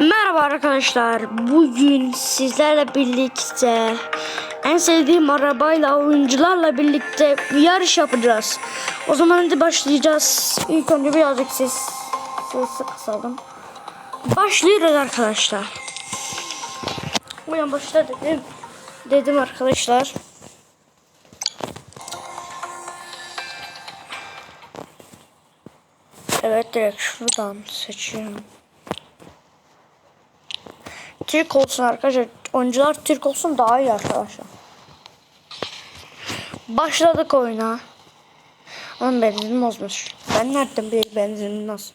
Merhaba arkadaşlar. Bugün sizlerle birlikte en sevdiğim arabayla oyuncularla birlikte bir yarış yapacağız. O zaman hadi başlayacağız. İlk önce birazcık ses sesi kısalım. Başlıyoruz arkadaşlar. Uyan başla dedim. Dedim arkadaşlar. Evet direkt şuradan seçiyorum. Türk olsun arkadaşlar. Oyuncular Türk olsun daha iyi arkadaşlar. Başladık oyuna. Ama benzinim bozmuş. Ben nereden bileyim benzinim nasıl?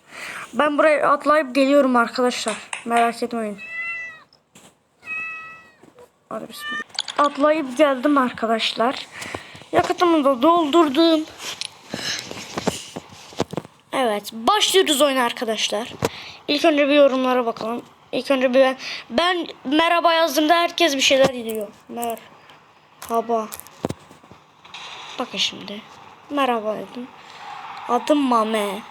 Ben buraya atlayıp geliyorum arkadaşlar. Merak etmeyin. Hadi bismillah. Atlayıp geldim arkadaşlar. Yakıtımı da doldurdum. Evet, başlıyoruz oyuna arkadaşlar. İlk önce bir yorumlara bakalım. İlk önce bir ben ben merhaba yazdığımda herkes bir şeyler diyor. Merhaba. Bakın şimdi. Merhaba dedim. Adım Mame.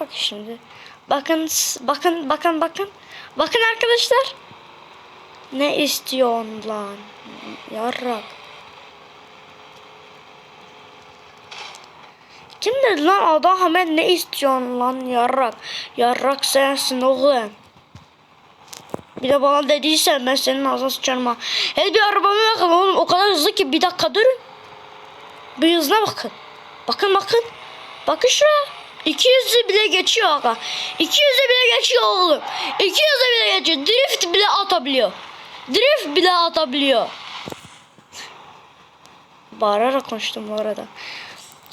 Bakın şimdi. Bakın bakın bakın bakın. Bakın arkadaşlar. Ne istiyorsun lan? Yarrak. Dedi lan adam hemen ne istiyorsun lan yarrak. Yarrak sensin oğlum. Bir de bana dediysen ben senin ağzına sıçarım ha. Hey bir arabama bakın oğlum o kadar hızlı ki bir dakika durun. Bir hızına bakın. Bakın bakın. Bakın şuraya. 200'ü bile geçiyor aga. 200'ü bile geçiyor oğlum. 200'ü bile geçiyor. Drift bile atabiliyor. Drift bile atabiliyor. Bağırarak konuştum bu arada.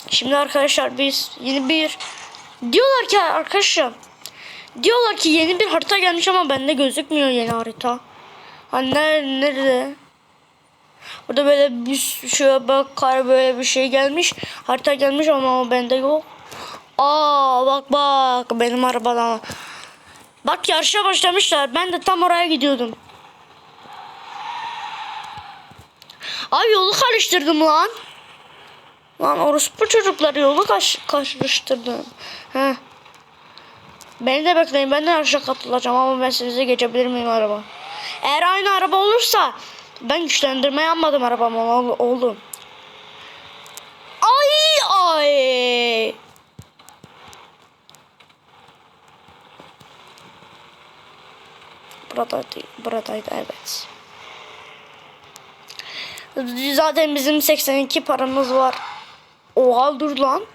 Şimdi arkadaşlar biz yeni bir diyorlar ki arkadaşlar diyorlar ki yeni bir harita gelmiş ama bende gözükmüyor yeni harita. Hani nerede? nerede? Burada böyle bir şöyle bak kar böyle bir şey gelmiş. Harita gelmiş ama o bende yok. Aa bak bak benim arabadan. Bak yarışa başlamışlar. Ben de tam oraya gidiyordum. Ay yolu karıştırdım lan. Lan orospu çocukları yolu kaş karıştırdım. Heh. Beni de bekleyin. Ben de yarışa katılacağım ama ben size geçebilir miyim araba? Eğer aynı araba olursa ben güçlendirme yapmadım arabama oğlum. Ay ay. Buradaydı, buradaydı evet. Zaten bizim 82 paramız var. Oha dur lan.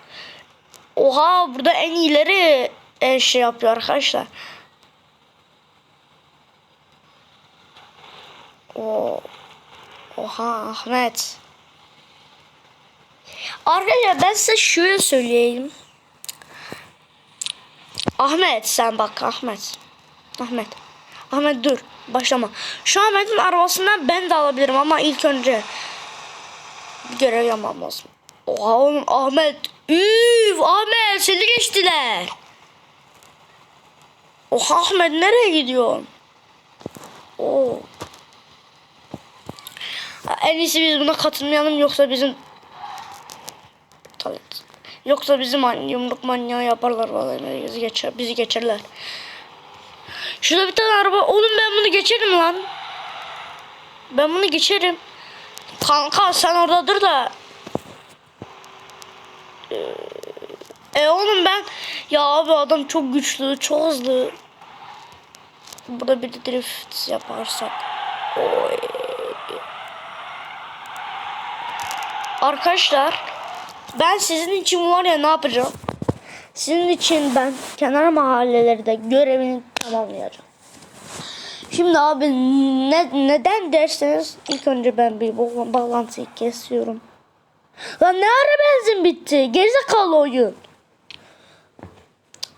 Oha burada en iyileri e, şey yapıyor arkadaşlar. O Oha Ahmet. Arkadaşlar ben size şöyle söyleyeyim. Ahmet sen bak Ahmet. Ahmet. Ahmet dur başlama. Şu Ahmet'in arabasından ben de alabilirim ama ilk önce görev yapmam lazım. Oğlum Ahmet. Üf Ahmet seni geçtiler. Oha Ahmet nereye gidiyorsun? Oo. En iyisi biz buna katılmayalım yoksa bizim. Yoksa bizim man- yumruk manyağı yaparlar vallahi bizi geçer bizi geçerler. Şurada bir tane araba. Oğlum ben bunu geçerim lan. Ben bunu geçerim. Kanka sen orada dur da. E oğlum ben ya abi adam çok güçlü, çok hızlı. Burada bir drift yaparsak. Oy. Arkadaşlar ben sizin için var ya ne yapacağım? Sizin için ben kenar mahallelerde görevini tamamlayacağım. Şimdi abi ne, neden derseniz ilk önce ben bir bağlantıyı kesiyorum. Lan ne ara benzin bitti? Gerizekalı oyun.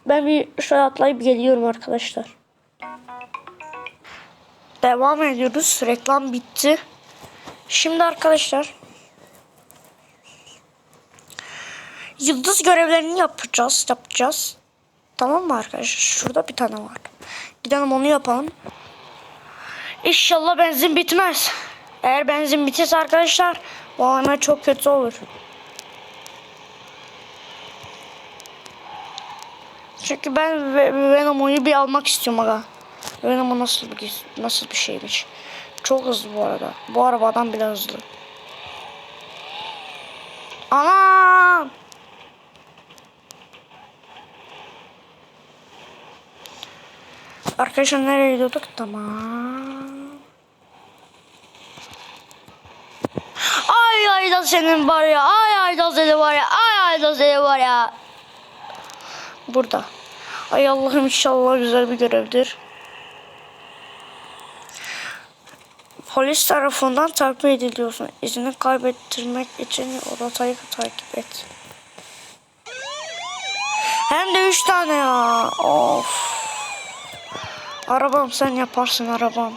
Ben bir şöyle atlayıp geliyorum arkadaşlar. Devam ediyoruz. Reklam bitti. Şimdi arkadaşlar yıldız görevlerini yapacağız. Yapacağız. Tamam mı arkadaşlar? Şurada bir tane var. Gidelim onu yapalım. İnşallah benzin bitmez. Eğer benzin bitirse arkadaşlar bu ana çok kötü olur. Çünkü ben Ve- Venom'u bir almak istiyorum aga. Venom nasıl bir nasıl bir şeymiş. Çok hızlı bu arada. Bu arabadan bile hızlı. Anam! Arkadaşlar nereye gidiyorduk? Tamam. Ay ay da senin var ya. Ay ay da seni var ya. Ay ay da seni var ya. Burada. Ay Allah'ım inşallah güzel bir görevdir. Polis tarafından takip ediliyorsun. İzini kaybettirmek için o rotayı takip et. Hem de üç tane ya. Of. Arabam sen yaparsın arabam.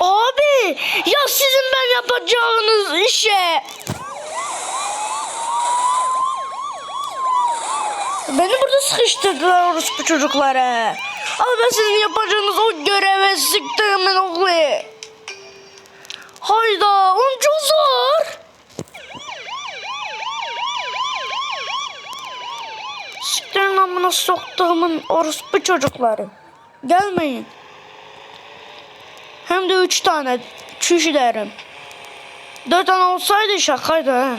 Abi ya sizin ben yapacağınız işe. Beni burada sıkıştırdılar orospu çocukları. Ama ben sizin yapacağınız o göreve sıktım ben oğlu. Hayda oğlum çok zor. Siktirin amına soktuğumun orospu çocukları. Gelmeyin. Hem de üç tane. Çüş derim. Dört tane olsaydı şakaydı ha.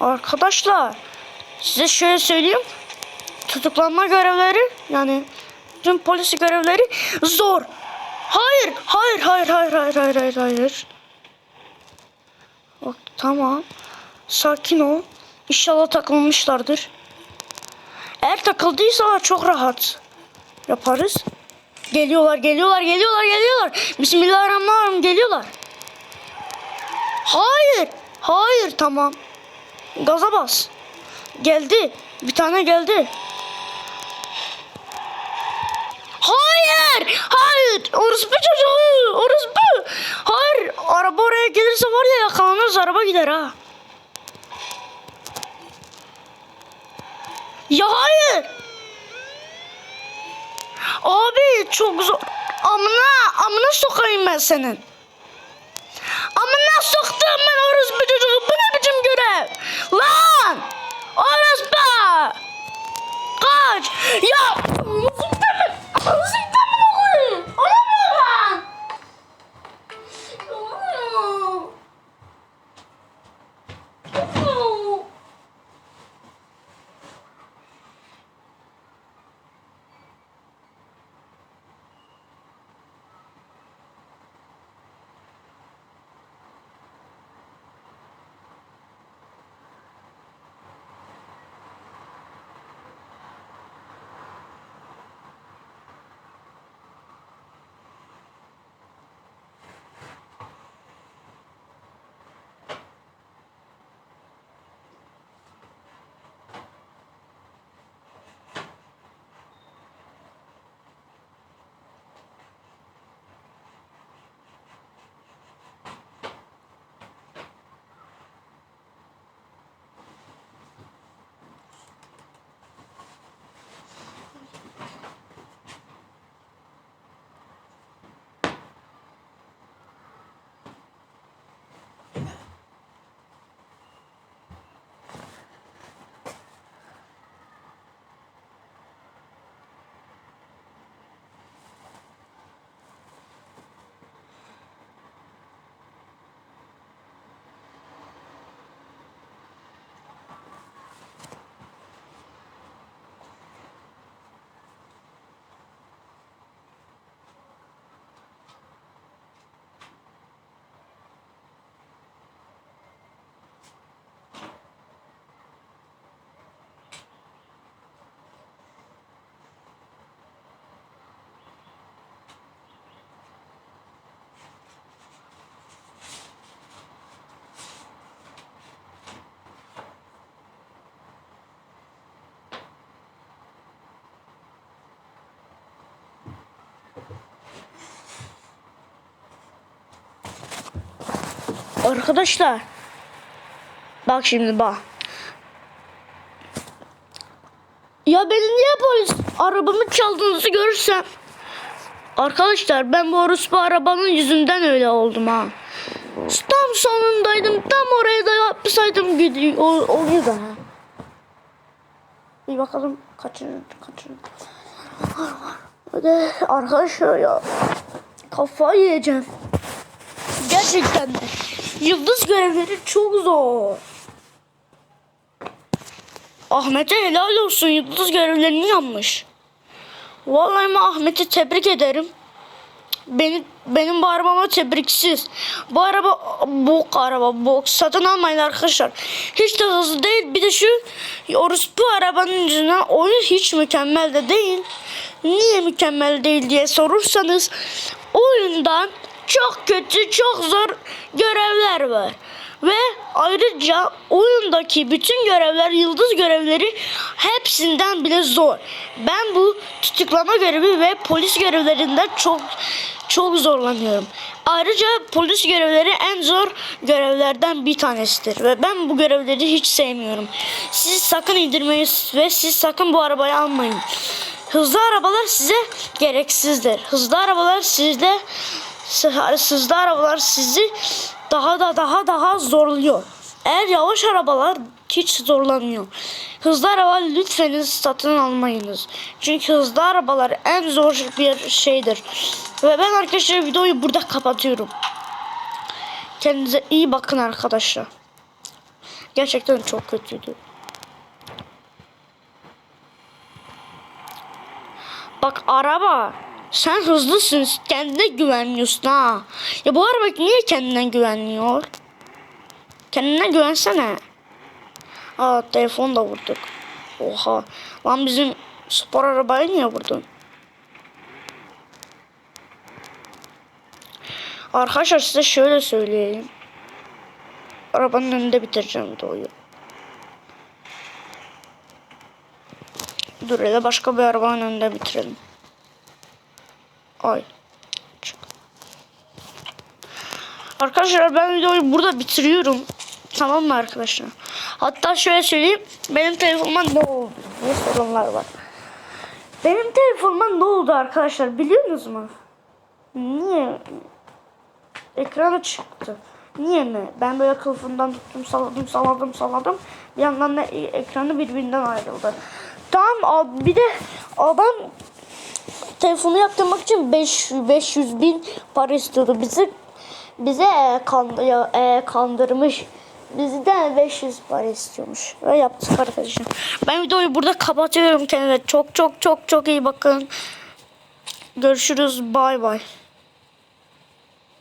Arkadaşlar size şöyle söyleyeyim. Tutuklanma görevleri yani tüm polis görevleri zor. Hayır, hayır, hayır, hayır, hayır, hayır, hayır, hayır. Bak, tamam. Sakin ol. İnşallah takılmışlardır. Eğer takıldıysa çok rahat yaparız. Geliyorlar, geliyorlar, geliyorlar, geliyorlar. Bismillahirrahmanirrahim geliyorlar. Hayır, hayır, tamam. Gaza bas. Geldi. Bir tane geldi. Hayır! Hayır! Orospu çocuğu! Orospu! Hayır! Araba oraya gelirse var ya yakalanırız araba gider ha. Ya hayır! Abi çok zor. Amına, amına sokayım ben senin. Amına soktum ben orospu çocuğu. Bu ne biçim görev? Lan! Orospu! Kaç! Ya! Arkadaşlar. Bak şimdi bak. Ya beni niye polis arabamı çaldığınızı görürsem. Arkadaşlar ben bu orospu arabanın yüzünden öyle oldum ha. Tam sonundaydım. Tam oraya da yapsaydım gidiyor. Oluyor da. Bir bakalım kaçıncı kaçıncı. Hadi arkadaşlar ya. Kafayı yiyeceğim. Gerçekten de. Yıldız görevleri çok zor. Ahmet'e helal olsun yıldız görevlerini yapmış. Vallahi ben Ahmet'i tebrik ederim. Beni, benim bu arabama tebriksiz. Bu araba bok araba bok. Satın almayın arkadaşlar. Hiç de hızlı değil. Bir de şu orospu arabanın yüzünden oyun hiç mükemmel de değil. Niye mükemmel değil diye sorursanız oyundan çok kötü çok zor görevler var. Ve ayrıca oyundaki bütün görevler, yıldız görevleri hepsinden bile zor. Ben bu tutuklama görevi ve polis görevlerinden çok çok zorlanıyorum. Ayrıca polis görevleri en zor görevlerden bir tanesidir ve ben bu görevleri hiç sevmiyorum. Siz sakın indirmeyin ve siz sakın bu arabayı almayın. Hızlı arabalar size gereksizdir. Hızlı arabalar sizde hızlı arabalar sizi daha da daha daha zorluyor. Eğer yavaş arabalar hiç zorlamıyor. Hızlı arabalar lütfen satın almayınız. Çünkü hızlı arabalar en zor bir şeydir. Ve ben arkadaşlar videoyu burada kapatıyorum. Kendinize iyi bakın arkadaşlar. Gerçekten çok kötüydü. Bak araba sen hızlısın kendine güvenmiyorsun ha. Ya bu araba niye kendine güvenmiyor? Kendine güvensene. Aa telefon da vurduk. Oha. Lan bizim spor arabayı niye vurdun? Arkadaşlar size şöyle söyleyeyim. Arabanın önünde bitireceğim videoyu. Dur hele başka bir arabanın önünde bitirelim. Ay. Arkadaşlar ben videoyu burada bitiriyorum. Tamam mı arkadaşlar? Hatta şöyle söyleyeyim. Benim telefonuma ne oldu? Ne sorunlar var? Benim telefonuma ne oldu arkadaşlar biliyor musunuz? Niye? Ekrana çıktı. Niye mi? Ben böyle kılıfından tuttum, salladım, salladım, salladım. Bir yandan da e- ekranı birbirinden ayrıldı. Tamam bir de adam telefonu yaptırmak için 500, 500 bin para istiyordu. Bizi bize e, kandı, e, kandırmış. Bizden 500 para istiyormuş. Ve yaptık arkadaşlar. Ben videoyu burada kapatıyorum kendime. Çok çok çok çok iyi bakın. Görüşürüz. Bay bay.